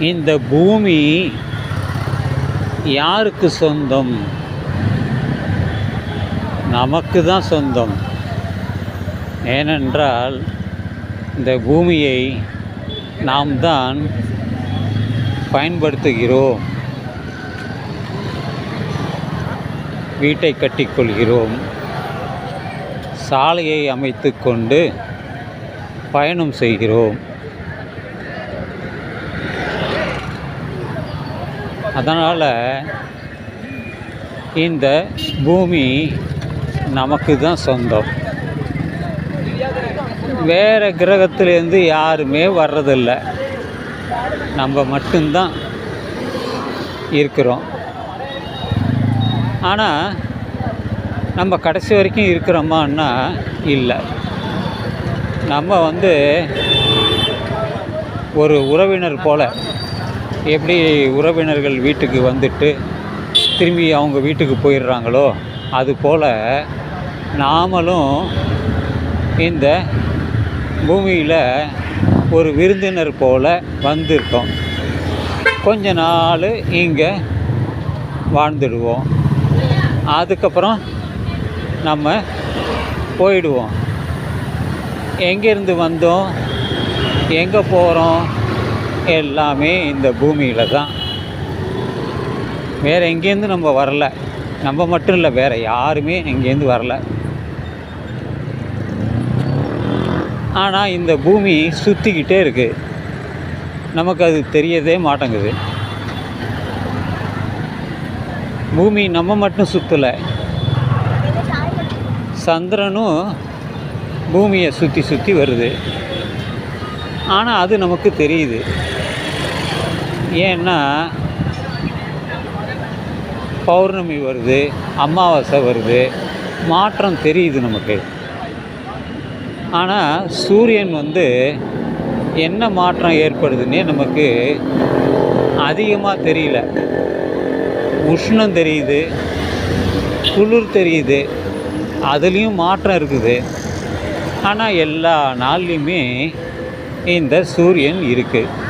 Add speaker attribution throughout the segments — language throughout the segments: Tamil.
Speaker 1: இந்த பூமி யாருக்கு சொந்தம்? நமக்கு தான் சொந்தம். ஏனென்றால் இந்த பூமியை நாம் தான் பயன்படுத்துகிறோம். வீட்டை கட்டிக்கொள்கிறோம். சாலையை அமைத்து கொண்டு பயணம் செய்கிறோம். அதனால் இந்த பூமி நமக்கு தான் சொந்தம். வேறு கிரகத்திலேருந்து யாருமே வர்றதில்ல. நம்ம மட்டும்தான் இருக்கிறோம். ஆனால் நம்ம கடைசி வரைக்கும் இருக்கிறோமான்னா இல்லை. நம்ம வந்து ஒரு உறவினர் போல் எப்படி உறவினர்கள் வீட்டுக்கு வந்துட்டு திரும்பி அவங்க வீட்டுக்கு போயிடுறாங்களோ அது போல் நாமளும் இந்த பூமியில் ஒரு விருந்தினர் போல் வந்திருக்கோம். கொஞ்ச நாள் இங்கே வாழ்ந்துடுவோம். அதுக்கப்புறம் நம்ம போயிடுவோம். எங்கேருந்து வந்தோம்? எங்கே போகிறோம் எல்லாமே இந்த பூமியில் தான். வேறு எங்கேருந்து நம்ம வரல. நம்ம மட்டும் இல்லை வேறு யாருமே எங்கேருந்து வரல. ஆனால் இந்த பூமி சுற்றிக்கிட்டே இருக்குது நமக்கு அது தெரியதே மாட்டேங்குது. பூமி நம்ம மட்டும் சுற்றலை சந்திரனும் பூமியை சுற்றி சுற்றி வருது. ஆனால் அது நமக்கு தெரியுது. ஏன்னா பௌர்ணமி வருது அமாவாசை வருது மாற்றம் தெரியுது நமக்கு. ஆனால் சூரியன் வந்து என்ன மாற்றம் ஏற்படுதுன்னே நமக்கு அதிகமாக தெரியல. உஷ்ணம் தெரியுது குளிர் தெரியுது அதுலேயும் மாற்றம் இருக்குது. ஆனால் எல்லா நாள்லேயுமே இந்த சூரியன் இருக்குது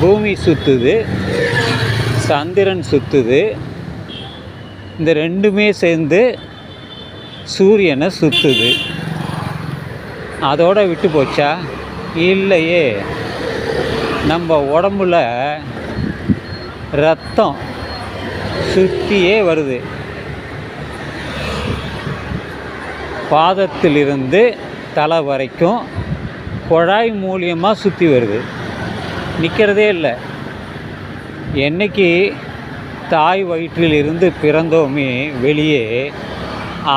Speaker 1: பூமி சுற்றுது சந்திரன் சுற்றுது இந்த ரெண்டுமே சேர்ந்து சூரியனை சுற்றுது அதோட விட்டு போச்சா? இல்லையே. நம்ம உடம்புல ரத்தம் சுற்றியே வருது. பாதத்திலிருந்து தலை வரைக்கும் குழாய் மூலியமாக சுற்றி வருது. நிற்கிறதே இல்லை. என்னைக்கு தாய் வயிற்றிலிருந்து பிறந்தோமே வெளியே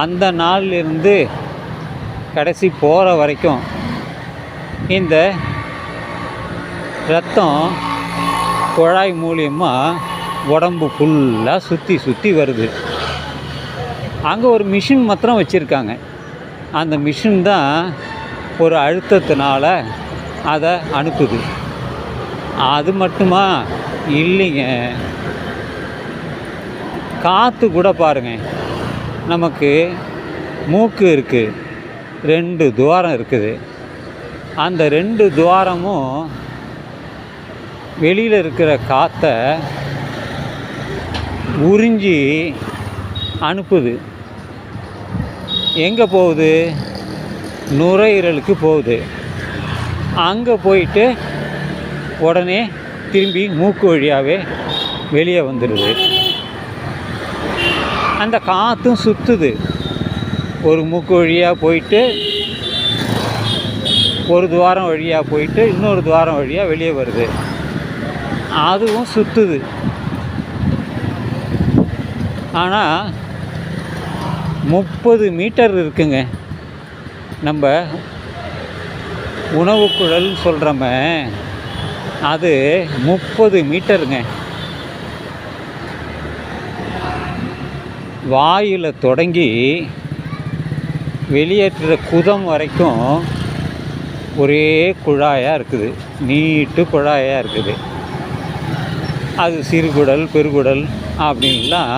Speaker 1: அந்த நாளிலிருந்து கடைசி போகிற வரைக்கும் இந்த ரத்தம் குழாய் மூலியமாக உடம்பு ஃபுல்லாக சுற்றி சுற்றி வருது. அங்கே ஒரு மிஷின் மாத்திரம் வச்சுருக்காங்க. அந்த மிஷின் தான் ஒரு அழுத்தத்தினால அதை அனுப்புது. அது மட்டுமா? இல்லைங்க. காற்று கூட பாருங்கள் நமக்கு மூக்கு இருக்குது ரெண்டு துவாரம் இருக்குது. அந்த ரெண்டு துவாரமும் வெளியில் இருக்கிற காற்றை உறிஞ்சி அனுப்புது. எங்கே போகுது? நுரையீரலுக்கு போகுது. அங்கே போயிட்டு உடனே திரும்பி மூக்கு வழியாகவே வெளியே வந்துடுது. அந்த காற்றும் சுற்றுது ஒரு மூக்கு வழியாக போயிட்டு ஒரு துவாரம் வழியாக போயிட்டு இன்னொரு துவாரம் வழியாக வெளியே வருது. அதுவும் சுற்றுது ஆனால் முப்பது மீட்டர் இருக்குங்க. நம்ம உணவு சொல்கிறோமே அது முப்பது மீட்டருங்க. வாயில் தொடங்கி வெளியேற்றுற குதம் வரைக்கும் ஒரே குழாயாக இருக்குது. நீட்டு குழாயாக இருக்குது. அது சிறுகுடல் பெருகுடல் அப்படின்லாம்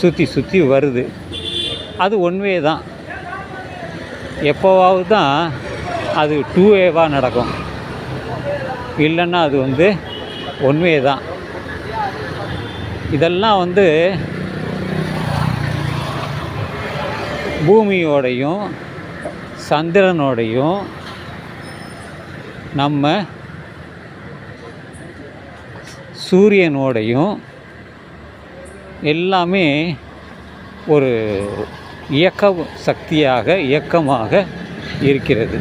Speaker 1: சுற்றி சுற்றி வருது. அது ஒன் வே தான். எப்போவாவது தான் அது டூ வேவாக நடக்கும். இல்லைன்னா அது வந்து உண்மையே தான். இதெல்லாம் வந்து பூமியோடையும் சந்திரனோடையும் நம்ம சூரியனோடையும் எல்லாமே ஒரு இயக்க சக்தியாக இயக்கமாக இருக்கிறது.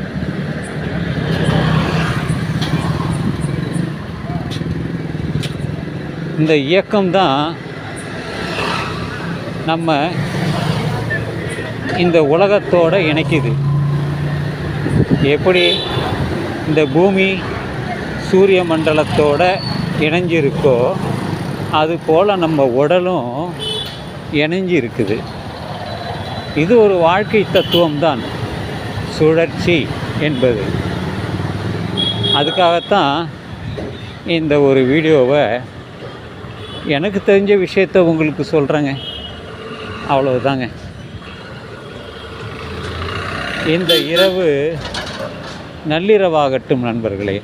Speaker 1: இந்த இயக்கம்தான் நம்ம இந்த உலகத்தோட இணைக்குது. எப்படி இந்த பூமி சூரிய மண்டலத்தோட இணைஞ்சிருக்கோ அது போல் நம்ம உடலும் இணைஞ்சு இருக்குது இது ஒரு வாழ்க்கை தத்துவம்தான். சுழற்சி என்பது. அதுக்காகத்தான் இந்த ஒரு வீடியோவை எனக்கு தெரிஞ்ச விஷயத்த உங்களுக்கு சொல்கிறேங்க அவ்வளவுதாங்க. இந்த இரவு நள்ளிரவாகட்டும் நண்பர்களே.